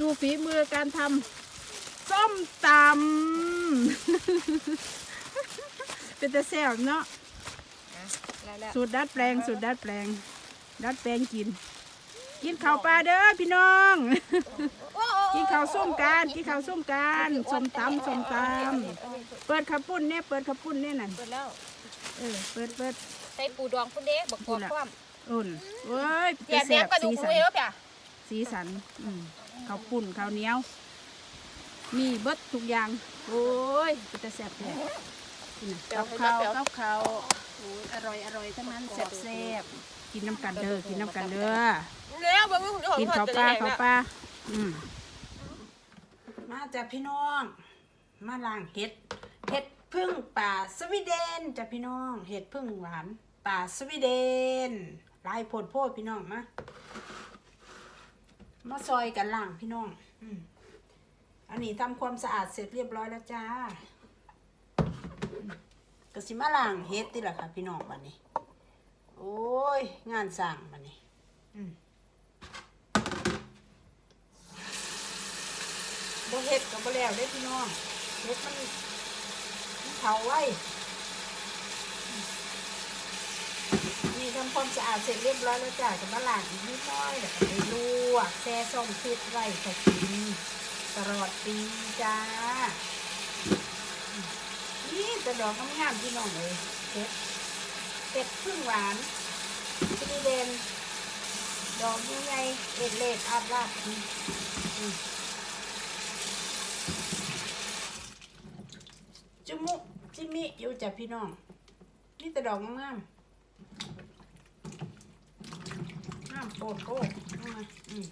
ดูฝีมือการทำส้มตำเป็นแต่แซ่บเนาะแล้วแล้วสูตรดัดแปลงสูตรดัดแปลง ดัดแปลงกิน กินข้าวปลาเด้อพี่น้อง กินข้าวส้มกันกินข้าวส้มกันส้มตำส้มตำเปิดขับปุ้นเนี่ยเปิดขับปุ้นเนี่ยนั่นเปิดแล้วเออเปิดเปิดใส่ปูดองพุ่นเด้บักกอกความอุ่นเว้ยเสียบแหนแซ่มบกระดูสีกหสัมูนเยอะป่ะสีสัน อืม ข้าวปุ้นข้าวเหนียว มีเบิดทุกอย่าง โอ้ยเป็นแต่แซ่บแท้นี่นะกับข้าวกับข้าวโอ้ยอร่อยอร่อยทั้งนั้นแซ่บแซ่บกินน้ำกันเด้อกินน้ำกันเด้อแล้วบ่มีของกินข้าวปลาข้าวปลาอืมมาจากพี่น้อง มาล้างเห็ดเห็ดพึ่งป่าสวีเดนจ้ะพี่น้อง เห็ดพึ่งหวานป่าสวีเดนหลายโพดโพดพี่น้องมา มาซอยกันล้างพี่น้องอืมอันนี้ทำความสะอาดเสร็จเรียบร้อยแล้วจ้าอืมก็สิมาล้างเห็ดติล่ะค่ะพี่น้องวันนี้ โอ้ย งานสั่งวันนี้อืมบ่เฮ็ดก็บ่แล้วเด้พี่น้องเฮ็ดมันมันเผาไว้นี่ ทำความสะอาดเสร็จเรียบร้อยแล้วจ้ะก็มาล้างอีกนิดหน้อยแล้วก็ไปลวกแช่ส้มฟิตไว้ก็กินตลอดปีจ้านี่แต่ดอกงามๆพี่น้องเลยเฮ็ดเฮ็ดพึ่งหวานสีเดนดอกใหญ่ๆเล็ดๆอาบลาบจุมุจิมิอยู่จากพี่น้องนี่แต่ดอกงามๆามโปดโก้เอามอืม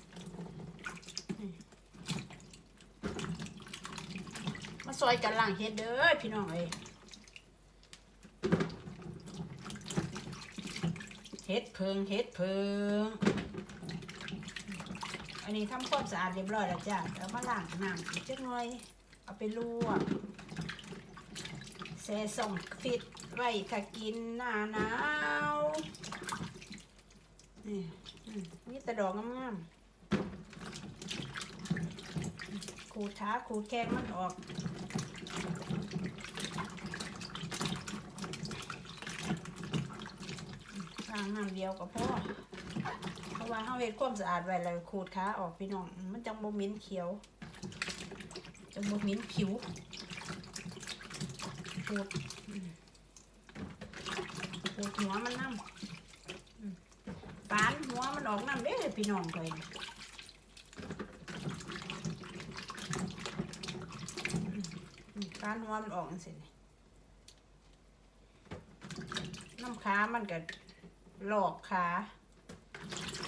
มาซอยกันล่างเฮ็ดเด้อพี่น้องเอ้ยเฮ็ดเพิงเฮ็ดเพิงอันนี้ทำความสะอาดเรียบร้อยแล้วจ้ะแล้วมาล้างน้ำอีกจักหน่อย เอาไปลวกแซ่ส่งฟิตไว้ถ้ากินหน้าหนาวนี่ นี่แต่ดอกงามๆขูดขาขูดแข้งมันออกล้างน้ำเดียวก็พอเพราะว่าเฮาเฮ็ดความสะอาดไว้แล้วขูดขาออกพี่น้อง มันจังบ่เหม็นเขียว จังบ่เหม็นผิวปวดอืมปวดหัวมันน้ำ ปานหัวมันออกน้ำเด้อพี่น้องเคยปานหัวมันออกจังสิน้ำขามันก็หลอกขา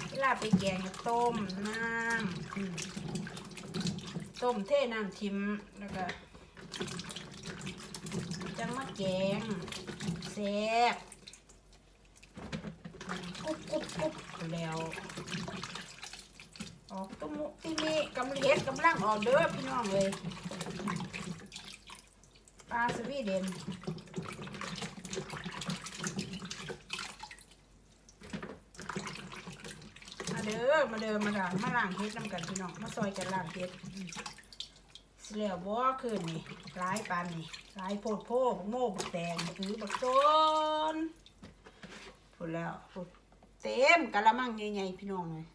เวลาไปแกงต้มน้ำต้มเทน้ำทิมแล้วก็จังมาแกงแซ่บ กุ๊บกุ๊บกุ๊บแล้วออกตุ้มุที่นี่กำลังเฮ็ดกำลังออกเด้อพี่น้องเลยปลาสวีเดนมาเด้อมาเด้อมาล้างมาล้างเฮ็ดน้ำกันพี่น้องมาซอยกันล้างเฮ็ดอืมสิแล้วบ่คืนนี่ร้ายปานนี่ร้ายโพดโพบักโม่บักแตงบักหือบักต้ นแล้วพูดเต็มกะละมังใหญ่ๆพี่น้องเลย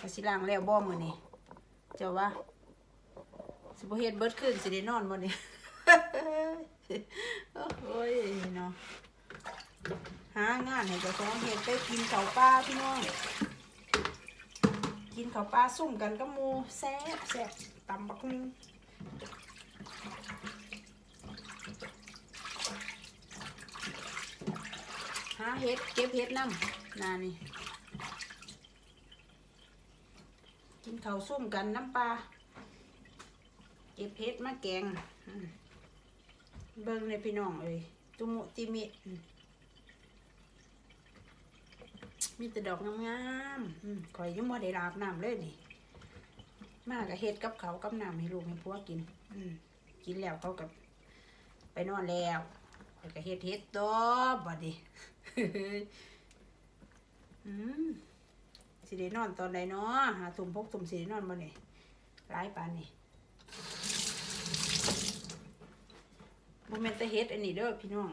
ก็สิล้างแล้วบ่มื้อนี้เจ้าว่าสิบ่เฮ็ดเบิดคืนสิได้นอนบ่นี่โอ้ยเนาะหางานให้เจ้าของเฮ็ดไปกินข้าวปลาพี่น้องกินข้าวปลาซุ่มกันกับหมูแซ่บแซ่บตำบักหุ่ง หาเห็ดเก็บเห็ดน้ำนานี่กินข้าวซุ่มกันน้ำปลาเก็บเห็ดมาแกงเบิ่งเลยพี่น้องเอ้ยตุมุติมิมีแต่ดอกงามๆอืมข่อยยังบ่ได้อาบน้ำเลยนี่ มากกับเห็ดกับเขากับน้ำให้ลูกให้พวกกิน กินแล้วเขากับไปนอนแล้ว ข้อยก็เฮ็ดเฮ็ดตัวบัดนี้อืมสิได้นอนตอนใดเนาะหาทุ่มพกทุ่มสิได้นอนบ่เนี่ยหลายปานนี่บ่แม่นแต่เฮ็ดอันนี้เด้อพี่น้อง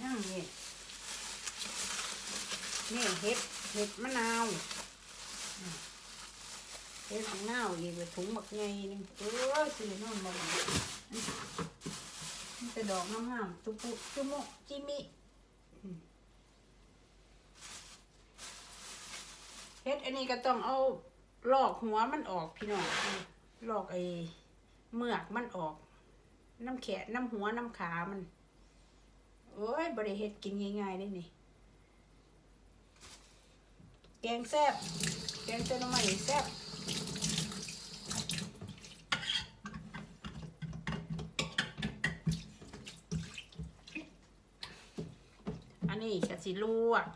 นั่งนี่นี่เฮ็ดเฮ็ดมะนาวเฮ็ดมะนาวอีกถุงบักใหญ่นึงเออซื้อนู่นมา นจะดอกน้ำห้ามตุปุจุโมจิมิเฮ็ดอันนี้ก็ต้องเอาลอกหัวมันออกพี่น้องลอกไอ้เมือกมันออก น้ำแขะน้ำหัวน้ำขามัน โอ้ยบริเฮ็ดกินง่ายๆได้นี่ แกงแซ่บแกงเส้นน้ำมันแซ่บ นนี้ก็สิลวก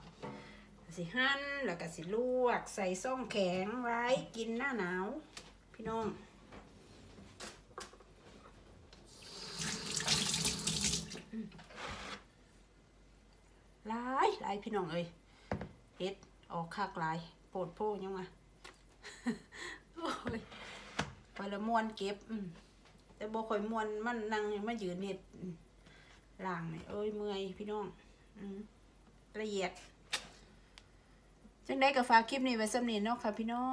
สิหั่นแล้วก็สิลวก ใส่ซ่องแข็งไว้กินหน้าหนาว พี่น้องหลายหลายพี่น้องเอ้ยเฮ็ดออกคักหลายโปวดโพยังมาโอ้ยไปละมวนเก็บอืมแต่บ่ค่อยมวนมันนั่งมายืนเฮ็ดล่างนี่เอ้ยเมื่อยพี่น้อง อืม ละเอียด จังได้ก็ฝาคลิปนี้ไว้สำนี้เนาะค่ะพี่น้อ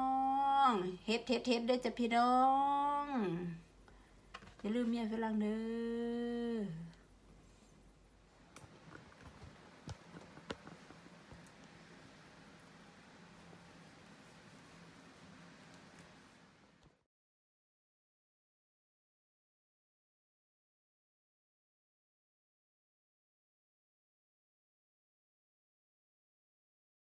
งเฮ็ดเฮ็ดเฮ็ดได้จ้ะพี่น้อง อย่าลืมเมียฝรั่งเด้อ